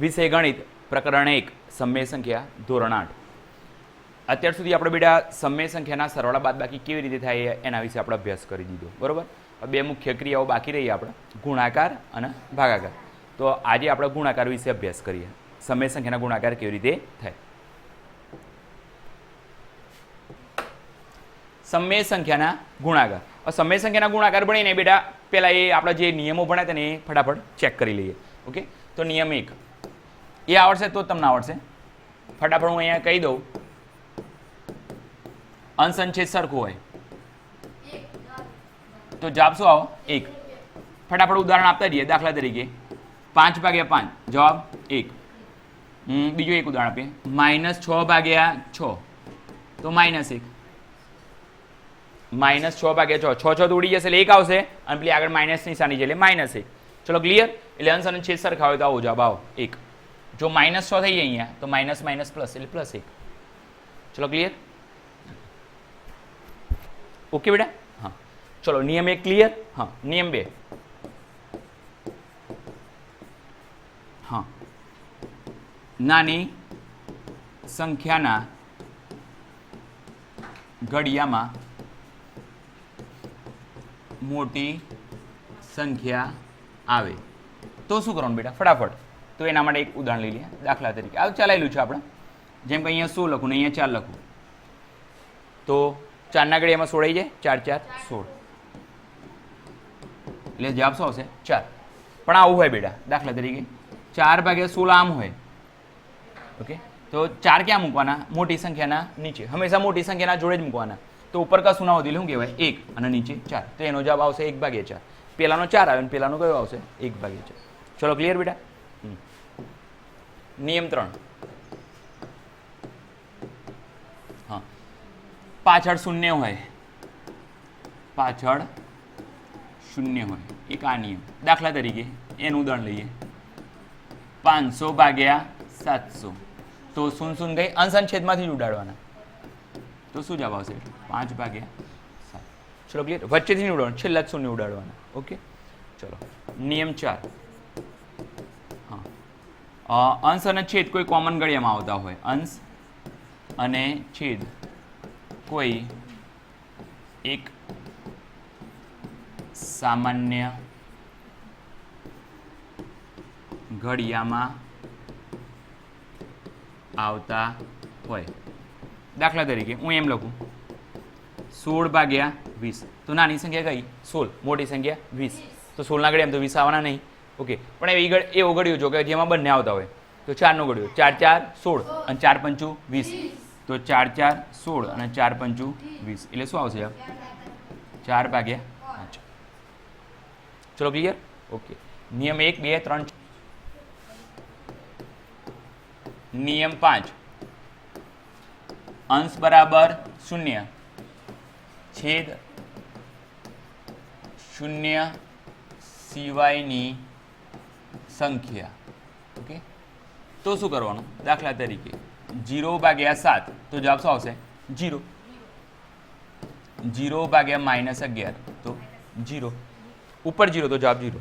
વિષય ગણિત પ્રકરણ એક, સમય સંખ્યા ધોરણ આઠ. અત્યાર સુધી આપણે બેટા સમય સંખ્યાના સરવાળા બાદ બાકી કેવી રીતે થાય એના વિશે આપણે અભ્યાસ કરી દીધો, બરોબર? બે મુખ્ય ક્રિયાઓ બાકી રહી આપણે, ગુણાકાર અને ભાગાકાર. તો આજે આપણે ગુણાકાર વિશે અભ્યાસ કરીએ. સમય સંખ્યાના ગુણાકાર કેવી રીતે થાય? સમય સંખ્યાના ગુણાકાર. સમય સંખ્યાના ગુણાકાર ભણીને બેટા પહેલાં એ આપણા જે નિયમો ભણ્યા તેને ફટાફટ ચેક કરી લઈએ. ઓકે તો નિયમ એક એ આવડશે તો તમને આવડશે. ફટાફટ હું અહીંયા કહી દઉં. અંશ સરખું હોય. તો જવાબ શું આવો? એક. ફટાફટ ઉદાહરણ આપતા જઈએ, દાખલા તરીકે. પાંચ ભાગ્યા પાંચ. જવાબ એક. બીજું એક ઉદાહરણ આપીએ. માઇનસ છ ભાગ્યા છ. તો માઇનસ એક. માઇનસ છ ભાગ્યા છ. છ છ જશે એટલે એક આવશે. અને પેલી આગળ માઇનસ નિશાની છે એટલે માઇનસ એક. ચલો, ક્લિયર? એટલે અંશ સરખા હોય તો આવો જવાબ આવો. એક. જો માઇનસ છ થઈ જાય અહીંયા, તો માઇનસ માઇનસ પ્લસ એટલે પ્લસ એક. ચલો ક્લિયર ઓકે બેટા? હા. ચલો, નિયમ એક ક્લિયર હા. નિયમ બે. હા. નાની સંખ્યાના ઘડિયામાં મોટી સંખ્યા આવે. તો શું કરવાનું બેટા? ફટાફટ. તો એના માટે એક ઉદાહરણ લઈ લઈએ, દાખલા તરીકે. આ ચલાવેલું છે આપણે. જેમ કે અહીંયા સો લખું ને અહીંયા ચાર લખું. તો ચારના ઘડિયામાં એમાં સોળાઈ જાય. ચાર ચાર, સોળ. એટલે જવાબ શું આવશે? ચાર. પણ આવું હોય બેટા, દાખલા તરીકે. ચાર ભાગ્યા સોળ આમ હોય. ઓકે? તો ચાર ક્યાં મૂકવાના? મોટી સંખ્યાના નીચે. હંમેશા મોટી સંખ્યાના જોડે જ મૂકવાના. તો ઉપર કશું ના હોતી શું કહેવાય? એક અને નીચે ચાર. તો એનો જવાબ આવશે એક ભાગ્યા ચાર. પહેલાંનો ચાર આવે ને પહેલાંનો કયો આવશે? એક ભાગ્યા ચાર. ચલો ક્લિયર બેટા. નિયમ ત્રણ હા. પાછળ શૂન્ય હોય. પાછળ શૂન્ય હોય. એક આ નિયમ. દાખલા તરીકે એનું ઉદાહરણ લઈએ. પાંચસો ભાગ્યા સાતસો. તો શૂન શૂન થઈ અંશ છેદમાંથી જ ઉડાડવાના. તો શું જવાબ આવશે? પાંચ ભાગ્યા સાત. ચલો ક્લિયર વચ્ચેથી ઉડાડવાનું. છેલ્લા શૂન્ય ઉડાડવાના. ઓકે? ચલો. નિયમ ચાર. અંશ અને છેદ કોઈ કોમન ગળિયામાં આવતા હોય. અંશ અને છેદ કોઈ એક સામાન્ય ઘડિયામાં આવતા હોય. દાખલા તરીકે હું એમ લખું. સોળ ભાગ્યા વીસ. તો નાની સંખ્યા કઈ? સોળ. મોટી સંખ્યા વીસ. તો સોળના ઘડિયામાં તો વીસ આવવાના નહીં. ઓકે. પણ એવી ગળ એવો ઘડિયો જો કે જેમાં બંને આવતા હોય. તો ચારનો ગળ્યો ચાર ચાર, સોળ અને ચાર, પંચું, વીસ. તો ચાર ચાર, સોળ અને ચાર, પંચું, વીસ. એટલે શું આવશે? ચાર ભાગ્યા પાંચ. ચલો ક્લિયર ઓકે. નિયમ એક, બે, ત્રણ નિયમ પાંચ. અંશ બરાબર શૂન્ય. છેદ શૂન્ય સિવાયની સંખ્યા. ઓકે? તો શું કરવાનું? દાખલા તરીકે, જીરો ભાગ્યા સાત, તો જવાબ શું આવશે? જીરો. જીરો ભાગ્યા માઇનસ અગિયાર, તો જીરો. ઉપર જીરો, તો જવાબ જીરો.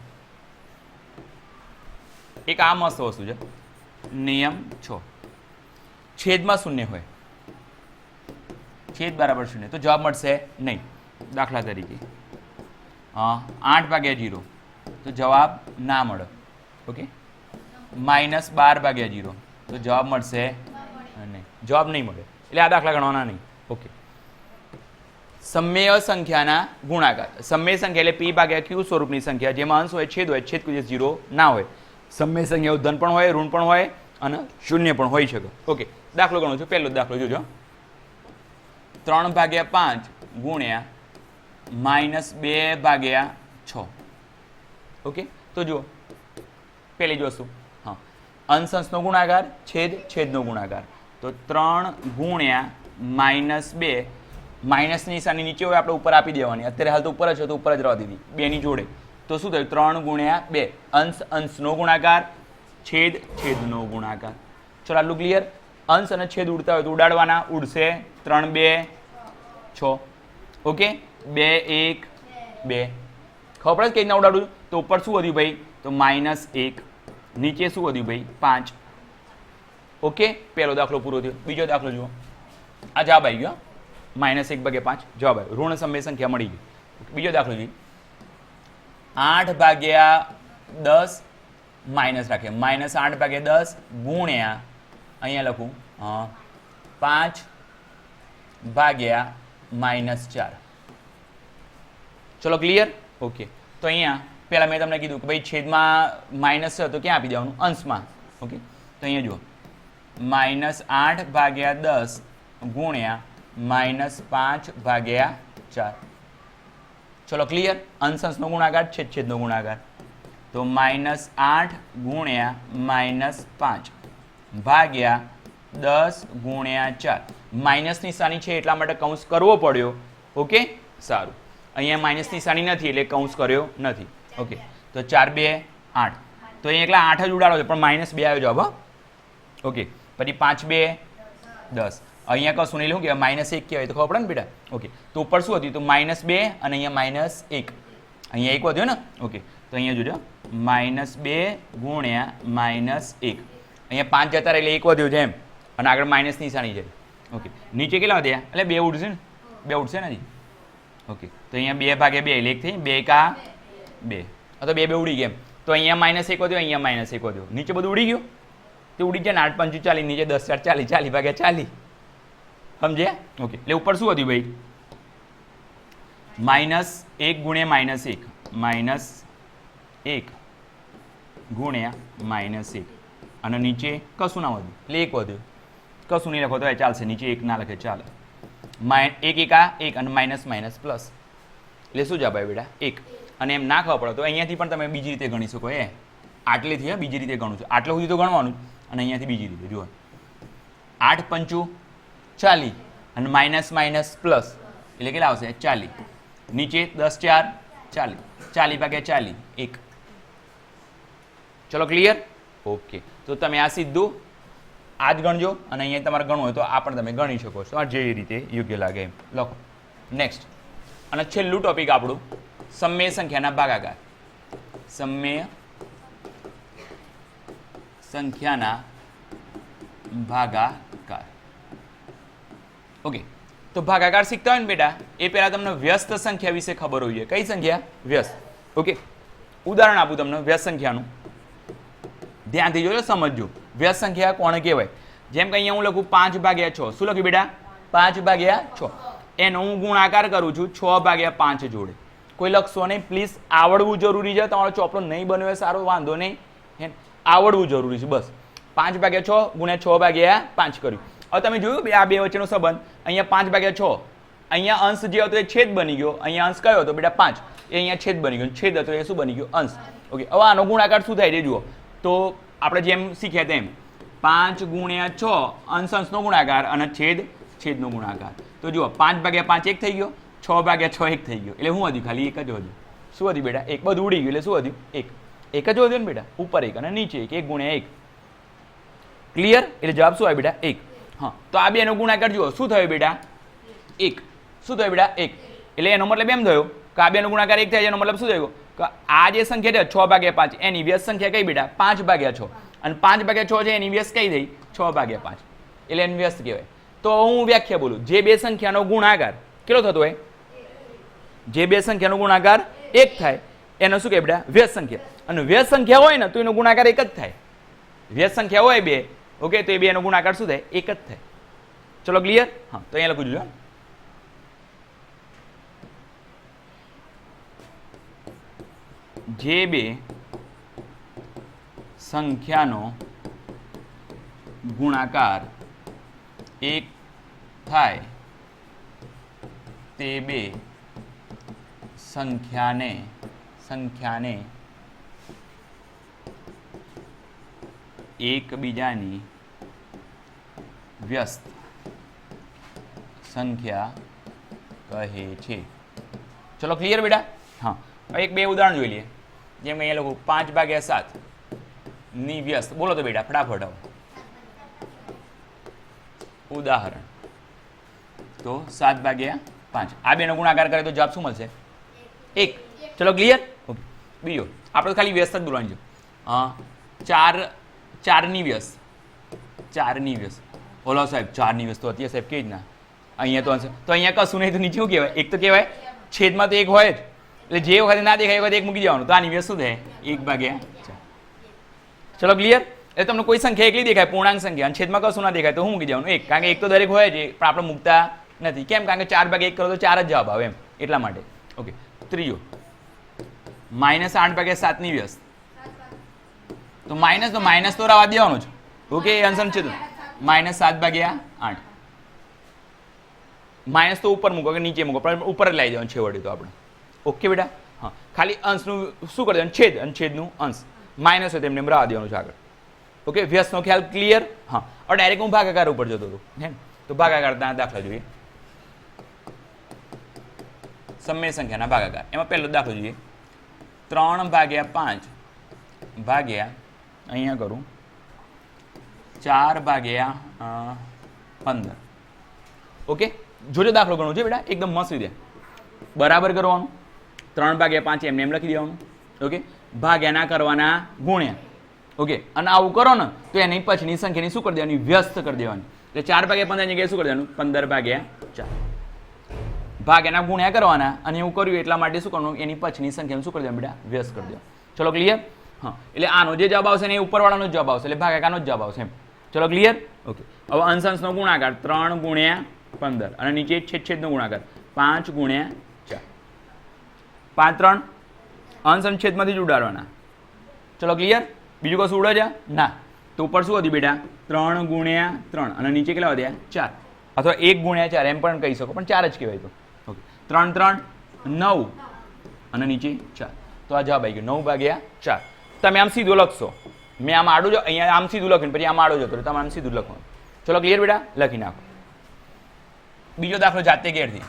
એક આ મસ્ત વસ્તુ છે. નિયમ છ. છેદમાં શૂન્ય હોય. છેદ બરાબર શૂન્ય, તો જવાબ મળશે નહીં. દાખલા તરીકે. આઠ ભાગ્યા જીરો, તો જવાબ ના મળે. ઓકે? માઇનસ બાર ભાગ્યા જીરો. તો જવાબ મળશે નહીં જવાબ નહીં મળે. એટલે આ દાખલા ગણવાના નહીં. ઓકે. સમય સંખ્યાના ગુણાકાર. સમય સંખ્યા એટલે પી ભાગ્યા ક્યુ સ્વરૂપની સંખ્યા. જેમાં અંશ હોય, છેદ હોય, છેદ કોઈ ઝીરો ના હોય. સમય સંખ્યાઓ ધન પણ હોય, ઋણ પણ હોય અને શૂન્ય પણ હોઈ શકે. ઓકે. દાખલો ગણો છું. પહેલો દાખલો જોજો. ત્રણ ભાગ્યા પાંચ ગુણ્યા માઇનસ બે ભાગ્યા છ. ઓકે? તો જુઓ. પહેલી જોશું. હા. અંશનો ગુણાકાર, છેદ, છેદનો ગુણાકાર. તો ત્રણ ગુણ્યા માઇનસ બે. માઇનસ નિશાની નીચે હોય, આપણે ઉપર આપી દેવાની. અત્યારે હાલ તો ઉપર જ છે, તો ઉપર જ રહેવા દીધી. બેની જોડે. તો શું થયું? ત્રણ ગુણ્યા બે. અંશ, અંશનો ગુણાકાર, છેદ, છેદનો ગુણાકાર. ચલો, આટલું ક્લિયર અંશ અને છેદ ઉડતા હોય તો ઉડાડવાના. ઉડશે. ત્રણ, બે, છ. ઓકે? બે, એક, બે. ખબર જ કઈ રીતના ઉડાડું તો ઉપર શું વધ્યું ભાઈ? તો માઇનસ એક. નીચે શું વધ્યું ભાઈ? પાંચ. ઓકે, પહેલો દાખલો પૂરો થયો. બીજો દાખલો જુઓ. આ જવાબ આવી ગયો માઇનસ એક ભાગે પાંચ. જવાબ આવ્યો. ઋણ સમય સંખ્યા મળી ગઈ. બીજો દાખલો જોઈએ. આઠ ભાગ્યા દસ, માઇનસ રાખીએ. માઇનસ આઠ ભાગ્યા દસ ગુણ્યા, અહીંયા લખું પાંચ ભાગ્યા માઇનસ ચાર. ચલો ક્લિયર? ઓકે. તો અહીંયા પહેલાં મેં તમને કીધું કે ભાઈ છેદમાં માઇનસ છે તો ક્યાં આપી દેવાનું? અંશમાં. ઓકે તો અહીંયા જુઓ. માઇનસ આઠ ભાગ્યા દસ ગુણ્યા માઇનસ પાંચ ભાગ્યા ચાર. ચલો ક્લિયર અંશ, અંશનો ગુણાકાર છેદ છેદનો ગુણાકાર. તો માઇનસ આઠ ગુણ્યા માઇનસ પાંચ ભાગ્યા દસ ગુણ્યા ચાર. માઇનસ નિશાની છે એટલા માટે કૌંસ કરવો પડ્યો. ઓકે સારું. અહીંયા માઇનસ નિશાની નથી એટલે કૌંસ કર્યો નથી. ઓકે તો ચાર, બે, આઠ. તો અહીંયા એકલા આઠ જ ઉડાડો છે, પણ માઇનસ બે આવ્યો જવાબ ઓકે પછી પાંચ, બે, દસ. અહીંયા કશું નહીં લઉં કે માઇનસ એક કહેવાય, તો ખબર પડે ને બેટા? ઓકે તો ઉપર શું હતું? તો માઇનસ બે અને અહીંયા માઇનસ એક. અહીંયા એક વધ્યો ને? ઓકે તો અહીંયા જોજો માઇનસ બે ગુણ્યા માઇનસ એક. અહીંયા પાંચ જતા રહે એક વધ્યો છે એમ. અને આગળ માઇનસ નિશાની છે. ઓકે નીચે કેટલા વધ્યા? એટલે બે ઉડશે ને? બે ઉડશે ને ઓકે તો અહીંયા બે ભાગે બે, એટલે એક થઈ. બે કા બે. આ તો બે બે ઉડી ગયા તો અહીંયા માઇનસ એક વધ્યો, અહીંયા માઇનસ એક વધ્યો. નીચે બધું ઉડી ગયું? તે ઉડી જાય ને આઠ પંચું ચાલી નીચે દસ, ચાર ચાલી ચાલી ભાગ્યા ચાલી સમજ્યા? ઓકે એટલે ઉપર શું વધ્યું ભાઈ? માઇનસ એક ગુણ્યા માઇનસ એક. માઇનસ એક ગુણ્યા માઇનસ એક. અને નીચે કશું ના વધ્યું. એટલે એક વધ્યું. કશું નહીં લખો તો એ ચાલશે. નીચે એક ના લખે, ચાલે. માઈ એક એકા એક અને માઇનસ માઇનસ પ્લસ એટલે શું જવાબ બેટા? એક. અને એમ ના ખબર પડે. તો અહીંયાથી પણ તમે બીજી રીતે ગણી શકો એ આટલેથી, હા, બીજી રીતે ગણું છું. આટલે સુધી તો ગણવાનું અને અહીંયાથી બીજી રીતે, જુઓ. આઠ પંચું ચાલી અને માઇનસ માઇનસ પ્લસ, એટલે કેટલા આવશે? ચાલી નીચે દસ ચાર ચાલી ચાલી ભાગ્યા ચાલી એક. ચલો ક્લિયર ઓકે તો તમે આ સીધું આ જ ગણજો, અને અહીંયા તમારે ગણવું હોય તો આ પણ તમે ગણી શકો છો. આ જે રીતે યોગ્ય લાગે એમ. લખો. નેક્સ્ટ અને છેલ્લું ટોપિક આપણું. સમય સંખ્યાના ભાગાકાર. સમય સંખ્યાના ભાગાકાર. ઓકે તો ભાગાકાર શીખતા હોય ને બેટા, એ પહેલા તમને વ્યસ્ત સંખ્યા વિશે ખબર હોવી જોઈએ. કઈ સંખ્યા? વ્યસ્ત. ઓકે ઉદાહરણ આપું તમને વ્યસ્ત સંખ્યાનું. ધ્યાનથી જોજો, સમજજો. વ્યસ્ત સંખ્યા કોણ કહેવાય? જેમ કે અહીંયા હું લખું પાંચ ભાગ્યા છ. શું લખ્યું બેટા? પાંચ ભાગ્યા છ. એનો હું ગુણાકાર કરું છું છ ભાગ્યા પાંચ જોડે. કોઈ લખશો નહીં. પ્લીઝ આવડવું જરૂરી છે. તમારો ચોપડો નહીં બન્યો એ સારો, વાંધો નહીં. હે? આવડવું જરૂરી છે. બસ. પાંચ ભાગ્યા છ ગુણ્યા છ ભાગ્યા પાંચ કર્યું. હવે તમે જોયું બે આ બે વચ્ચેનો સંબંધ? અહીંયા પાંચ ભાગ્યા છ. અહીંયા અંશ જે હતો એ છેદ બની ગયો. અહીંયા અંશ કયો હતો બેટા? પાંચ. એ અહીંયા છેદ બની ગયો. છેદ હતો એ શું બની ગયો? અંશ. ઓકે. હવે આનો ગુણાકાર શું થાય છે જુઓ. તો આપણે જેમ શીખ્યા તેમ પાંચ ગુણ્યા છ અંશ અંશનો ગુણાકાર અને છેદ છેદનો ગુણાકાર. તો જુઓ, પાંચ ભાગ્યા પાંચ એક થઈ ગયો. છ ભાગ્યા છ એક થઈ ગયો. એટલે શું વધ્યું ખાલી એક જ વધ્યું. શું વધ્યું બેટા? એક બધું ઉડી ગયું. એટલે શું વધ્યું એક. એક જ વધ્યું ને બેટા? ઉપર એક અને નીચે એક. એક ગુણ્યા એક. ક્લિયર એટલે જવાબ શું આવે બેટા? એક. હા. તો આ બેનો ગુણાકાર જુઓ શું થયો બેટા? એક. શું થયું બેટા? એક. એટલે એનો મતલબ એમ થયો કે આ બેનો ગુણાકાર એક થાય એનો મતલબ શું થયો? કે આ જે સંખ્યા છે, છ ભાગ્યા પાંચ, એની વ્યસ્ત સંખ્યા કઈ બેટા? પાંચ ભાગ્યા છ. અને પાંચ ભાગ્યા છ છે, એની વ્યસ્ત કઈ થઈ? છ ભાગ્યા પાંચ. એટલે એની વ્યસ્ત કહેવાય. તો હું વ્યાખ્યા બોલું. જે બે સંખ્યાનો ગુણાકાર, કેટલો થતો હોય? જે બે સંખ્યાનો ગુણાકાર એક થાય, એનો શું કહે બેટા? સંખ્યા અને વ્યસ્ત સંખ્યા હોય ને તો એનો ગુણાકાર એક જ થાય. વ્યસ્ત સંખ્યા હોય બે, ઓકે, તો એ બેનો ગુણાકાર શું થાય? એક જ થાય. ચલો ક્લિયર હા, તો અહીંયા લખું છું જે બે સંખ્યાનો ગુણાકાર એક થાય, તે બે સંખ્યાને સંખ્યાને એકબીજાની વ્યસ્ત સંખ્યા કહે છે. ચલો ક્લિયર બેટા? હા. એક બે ઉદાહરણ જોઈ લઈએ. જેમ કે અહીંયા લખું, પાંચ ભાગ્યા સાતની વ્યસ્ત. બોલો તો બેટા, ફટાફટ ઉદાહરણ. તો સાત ભાગ્યા પાંચ. આ બેનો ગુણાકાર કરે તો જવાબ શું મળશે? એક. ચલો ક્લિયર બીજો. આપણે ખાલી વ્યસ્ત જ બોલવાની છે. ચાર ચારની વ્યસ્ત. ચારની વ્યસ્ત. ઓલો સાહેબ ચારની વ્યસ્ત તો હતી સાહેબ કેવી રીતના? અહીંયા તો answer- તો અહીંયા કશું નહીં તો નીચે શું કહેવાય? એક તો કહેવાય છેદમાં તો એક હોય જ. એટલે જે વખતે ના દેખાય એ વખતે એક મૂકી દેવાનું. તો આની વ્યસ્ત શું થાય? એક ભાગ્યા ચલો. ક્લિયર એટલે તમને કોઈ સંખ્યા એકલી દેખાય પૂર્ણાંક સંખ્યા અને છેદમાં કશું ના દેખાય તો હું મૂકી દેવાનું? એક. કારણ કે એક તો દરેક હોય છે પણ આપણે મૂકતા નથી. કેમ? કારણ કે ચાર ભાગે એક કરો તો ચાર જ જવાબ આવે એમ. એટલા માટે. ઓકે ત્રીજો. માઇનસ આઠ ભાગ્યા સાતની વ્યસ્ત. તો માઇનસ તો માઇનસ તો રવા દેવાનું છે ઓકે, એ આન્સર છે તો. માઇનસ સાત ભાગ્યા આઠ. માઇનસ તો ઉપર મૂકો કે નીચે મૂકો, પણ ઉપર જ લાવી દેવાનું છેવટે તો આપણે. ઓકે બેટા? હા. ખાલી અંશનું શું કરી દેવાનું? છેદ. અને છેદનું અંશ. માઇનસ હોય તેમને રવા દેવાનું છે આગળ. ઓકે, વ્યસ્તનો ખ્યાલ ક્લિયર હા. હવે ડાયરેક્ટ હું ભાગાકાર ઉપર જતો હતો. હે? તો ભાગાકાર દાખલા જોઈએ. સમય સંખ્યાના ભાગાકાર. એમાં પહેલો દાખલો જોઈએ. ત્રણ ભાગ્યા પાંચ ભાગ્યા, અહીંયા કરું, ચાર ભાગ્યા પંદર. ઓકે? જોજો દાખલો ગણો છે બેટા, એકદમ મસ્ત રીતે. બરાબર કરવાનું. ત્રણ ભાગ્યા પાંચ એમને એમ લખી દેવાનું. ઓકે? ભાગ્યા ના કરવાના ગુણ્યા. ઓકે? અને આવું કરો ને, તો એની પછીની સંખ્યાની શું કરી દેવાની? વ્યસ્ત કરી દેવાની. એટલે ચાર ભાગ્યા પંદર જગ્યાએ શું કરી દેવાનું? પંદર ભાગ્યા ચાર. ભાગ્યાના ગુણ્યા કરવાના અને એવું કર્યું એટલા માટે શું કરવાનું? એની પછીની સંખ્યાને શું કરી દો બેટા? વ્યસ્ત કરી દો ચલો ક્લિયર હા. એટલે આનો જે જવાબ આવશે ને એ ઉપરવાળાનો જ જવાબ આવશે. એટલે ભાગાકારનો જ જવાબ આવશે એમ. ચલો ક્લિયર ઓકે હવે અંશ અંશનો ગુણાકાર ત્રણ ગુણ્યા પંદર અને નીચે છેદ છેદનો ગુણાકાર પાંચ ગુણ્યા ચાર. પાંચ ત્રણ? અંશ અને છેદમાંથી જ ઉડાડવાના. ચલો ક્લિયર બીજું કશું ઉડે છે ના. તો ઉપર શું હતું બેટા? ત્રણ ગુણ્યા ત્રણ. અને નીચે કેટલા વધ્યા? ચાર. અથવા એક ગુણ્યા ચાર. એમ પણ કહી શકો પણ ચાર જ કહેવાય તો. ત્રણ ત્રણ, નવ અને નીચે ચાર. તો આ જવાબ આવી ગયો. નવ ભાગ્યા ચાર. તમે આમ સીધું લખશો. મેં આમ આડું જો અહીંયા આમ સીધું લખીને પછી આમ આડું જતો. તમે આમ સીધું લખવાનું. ચલો ક્લિયર બેટા? લખી નાખો. બીજો દાખલો જાતે ઘેરથી.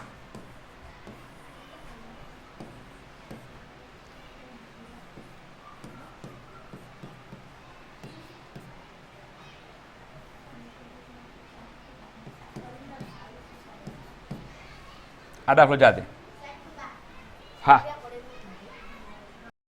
આ દાખલો જાતે હા